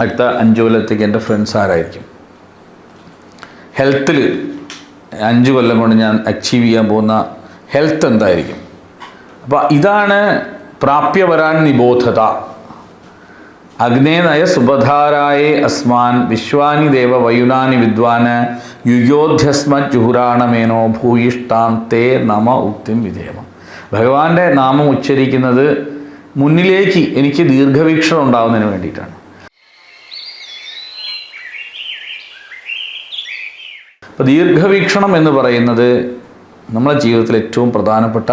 അടുത്ത അഞ്ച് കൊല്ലത്തേക്ക് എന്റെ ഫ്രണ്ട്സ് ആരായിരിക്കും? ഹെൽത്തിൽ അഞ്ച് കൊല്ലം കൊണ്ട് ഞാൻ അച്ചീവ് ചെയ്യാൻ പോകുന്ന ഹെൽത്ത് എന്തായിരിക്കും? അപ്പോൾ ഇതാണ് പ്രാപ്യവരാൻ നിബോധത. അഗ്നേനയ സുബധാരായേ അസ്മാൻ വിശ്വാനി ദേവ വയുനാനി വിദ്വാന് യുയോധ്യസ്മ ജുഹുരാണമേനോ ഭൂയിഷ്ടാം തേ നമ ഉക്തിം വിധേയമ ഭഗവാന്റെ നാമം ഉച്ചരിക്കുന്നത് മുന്നിലേക്ക് എനിക്ക് ദീർഘവീക്ഷണം ഉണ്ടാവുന്നതിന് വേണ്ടിയിട്ടാണ്. അപ്പോൾ ദീർഘവീക്ഷണം എന്ന് പറയുന്നത് നമ്മളെ ജീവിതത്തിൽ ഏറ്റവും പ്രധാനപ്പെട്ട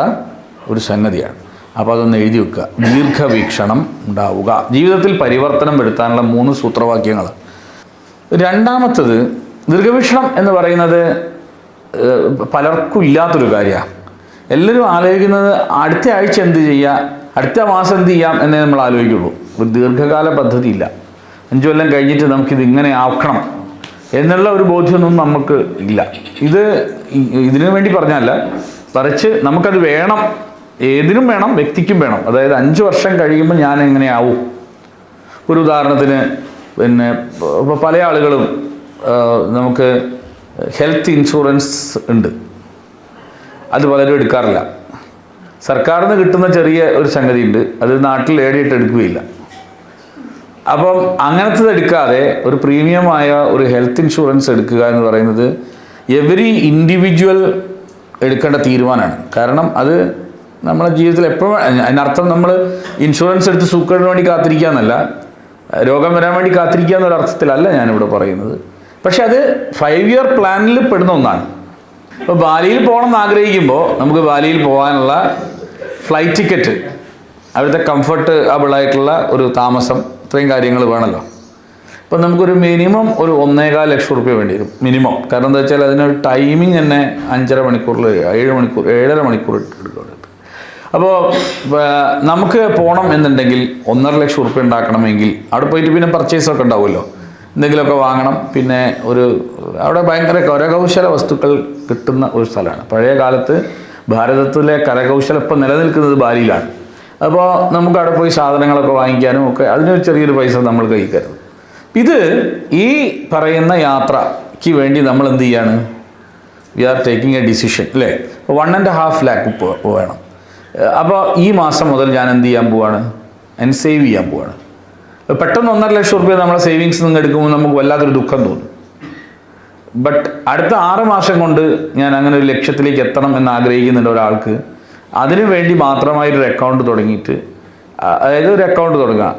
ഒരു സംഗതിയാണ്. അപ്പോൾ അതൊന്ന് എഴുതി വെക്കുക. ദീർഘവീക്ഷണം ഉണ്ടാവുക. ജീവിതത്തിൽ പരിവർത്തനം വരുത്താനുള്ള മൂന്ന് സൂത്രവാക്യങ്ങൾ രണ്ടാമത്തത് ദീർഘവീക്ഷണം എന്ന് പറയുന്നത് പലർക്കും ഇല്ലാത്തൊരു കാര്യമാണ് എല്ലാവരും ആലോചിക്കുന്നത് അടുത്ത ആഴ്ച എന്ത് ചെയ്യുക അടുത്ത മാസം എന്ത് ചെയ്യാം എന്നേ നമ്മൾ ആലോചിക്കുള്ളൂ. ഒരു ദീർഘകാല പദ്ധതിയില്ല. അഞ്ചു കൊല്ലം കഴിഞ്ഞിട്ട് നമുക്കിത് ഇങ്ങനെ ആക്കണം എന്നുള്ള ഒരു ബോധ്യമൊന്നും നമുക്ക് ഇല്ല. ഇത് ഇതിനു വേണ്ടി പറഞ്ഞല്ല. മറിച്ച് നമുക്കത് വേണം. ഏതിനും വേണം വ്യക്തിക്കും വേണം. അതായത് അഞ്ച് വർഷം കഴിയുമ്പോൾ ഞാൻ എങ്ങനെയാവും ഒരു ഉദാഹരണത്തിന് പിന്നെ ഇപ്പോൾ പല ആളുകളും നമുക്ക് ഹെൽത്ത് ഇൻഷുറൻസ് ഉണ്ട്. അത് പലരും എടുക്കാറില്ല. സർക്കാരിൽ നിന്ന് കിട്ടുന്ന ചെറിയ ഒരു സംഗതിയുണ്ട്. അത് നാട്ടിൽ ഏടിയിട്ട് എടുക്കുകയില്ല. അപ്പം അങ്ങനത്തത് എടുക്കാതെ ഒരു പ്രീമിയമായ ഒരു ഹെൽത്ത് ഇൻഷുറൻസ് എടുക്കുക എന്ന് പറയുന്നത് എവരി ഇൻഡിവിജ്വൽ എടുക്കേണ്ട തീരുമാനമാണ്. കാരണം അത് നമ്മളെ ജീവിതത്തിൽ എപ്പോഴും അതിനർത്ഥം നമ്മൾ ഇൻഷുറൻസ് എടുത്ത് സൂക്കറിന് വേണ്ടി കാത്തിരിക്കുക എന്നല്ല രോഗം വരാൻ വേണ്ടി കാത്തിരിക്കുക എന്നൊരു അർത്ഥത്തിലല്ല ഞാനിവിടെ പറയുന്നത്. പക്ഷെ അത് ഫൈവ് ഇയർ പ്ലാനിൽ പെടുന്ന ഒന്നാണ്. ഇപ്പോൾ ബാലിയിൽ പോകണം എന്ന് ആഗ്രഹിക്കുമ്പോൾ നമുക്ക് ബാലിയിൽ പോകാനുള്ള ഫ്ലൈറ്റ് ടിക്കറ്റ് അവിടുത്തെ കംഫർട്ടബിൾ ആയിട്ടുള്ള ഒരു താമസം ഇത്രയും കാര്യങ്ങൾ വേണമല്ലോ ഇപ്പം നമുക്കൊരു മിനിമം ഒരു ഒന്നേകാൽ ലക്ഷം റുപ്യ വേണ്ടി വരും മിനിമം കാരണം എന്താ വെച്ചാൽ അതിനൊരു ടൈമിംഗ് തന്നെ അഞ്ചര മണിക്കൂറിൽ ഏഴ് മണിക്കൂർ ഏഴര മണിക്കൂർ എടുക്കുന്നുണ്ട് അപ്പോൾ നമുക്ക് പോകണം എന്നുണ്ടെങ്കിൽ ഒന്നര ലക്ഷം റുപ്യ ഉണ്ടാക്കണമെങ്കിൽ അവിടെ പോയിട്ട് പിന്നെ പർച്ചേസ് ഒക്കെ ഉണ്ടാവുമല്ലോ. എന്തെങ്കിലുമൊക്കെ വാങ്ങണം പിന്നെ ഒരു അവിടെ ഭയങ്കര കരകൗശല വസ്തുക്കൾ കിട്ടുന്ന ഒരു സ്ഥലമാണ്. പഴയ കാലത്ത് ഭാരതത്തിലെ കരകൗശലം ഇപ്പം നിലനിൽക്കുന്നത് ബാലിയിലാണ്. അപ്പോൾ നമുക്ക് അവിടെ പോയി സാധനങ്ങളൊക്കെ വാങ്ങിക്കാനും ഒക്കെ അതിനൊരു ചെറിയൊരു പൈസ നമ്മൾ കഴിക്കരുത് ഇത് ഈ പറയുന്ന യാത്രയ്ക്ക് വേണ്ടി നമ്മൾ എന്ത് ചെയ്യാണ്? We are taking a decision അല്ലേ? വൺ ആൻഡ് ഹാഫ് ലാക്ക് വേണം അപ്പോൾ ഈ മാസം മുതൽ ഞാൻ എന്ത് ചെയ്യാൻ പോവാണ്? ഞാൻ സേവ് ചെയ്യാൻ പോവാണ്. പെട്ടെന്ന് ഒന്നര ലക്ഷം റുപ്യ നമ്മളെ സേവിങ്സ് നിന്ന് എടുക്കുമ്പോൾ നമുക്ക് വല്ലാത്തൊരു ദുഃഖം തോന്നും. ബട്ട് അടുത്ത ആറ് മാസം കൊണ്ട് ഞാൻ അങ്ങനെ ഒരു ലക്ഷ്യത്തിലേക്ക് എത്തണം എന്ന് ആഗ്രഹിക്കുന്നുണ്ട് ഒരാൾക്ക്. അതിനു വേണ്ടി മാത്രമായി ഒരു അക്കൗണ്ട് തുടങ്ങിയിട്ട് അതായത് ഒരു അക്കൗണ്ട് തുടങ്ങുക.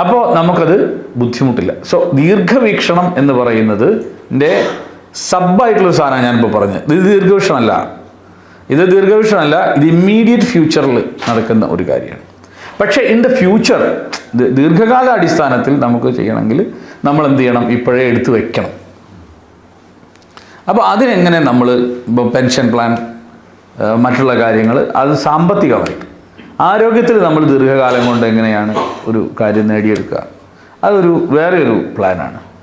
അപ്പോൾ നമുക്കത് ബുദ്ധിമുട്ടില്ല. സോ ദീർഘവീക്ഷണം എന്ന് പറയുന്നത് എന്റെ സബായിട്ടുള്ള സാധനമാണ് ഞാനിപ്പോൾ പറഞ്ഞത്. ഇത് ദീർഘവീക്ഷണമല്ല. ഇത് ദീർഘവീക്ഷണമല്ല ഇത് ഇമ്മീഡിയറ്റ് ഫ്യൂച്ചറിൽ നടക്കുന്ന ഒരു കാര്യമാണ്. പക്ഷേ ഇൻ ദ ഫ്യൂച്ചർ ദീർഘകാല അടിസ്ഥാനത്തിൽ നമുക്ക് ചെയ്യണമെങ്കിൽ നമ്മൾ എന്ത് ചെയ്യണം? ഇപ്പോഴേ എടുത്തു വെക്കണം. അപ്പോൾ അതിനെങ്ങനെ നമ്മൾ പെൻഷൻ പ്ലാൻ മറ്റുള്ള കാര്യങ്ങൾ അത് സാമ്പത്തികമായിട്ട് ആരോഗ്യത്തിൽ നമ്മൾ ദീർഘകാലം കൊണ്ട് എങ്ങനെയാണ് ഒരു കാര്യം നേടിയെടുക്കുക? അതൊരു വേറെ ഒരു പ്ലാനാണ്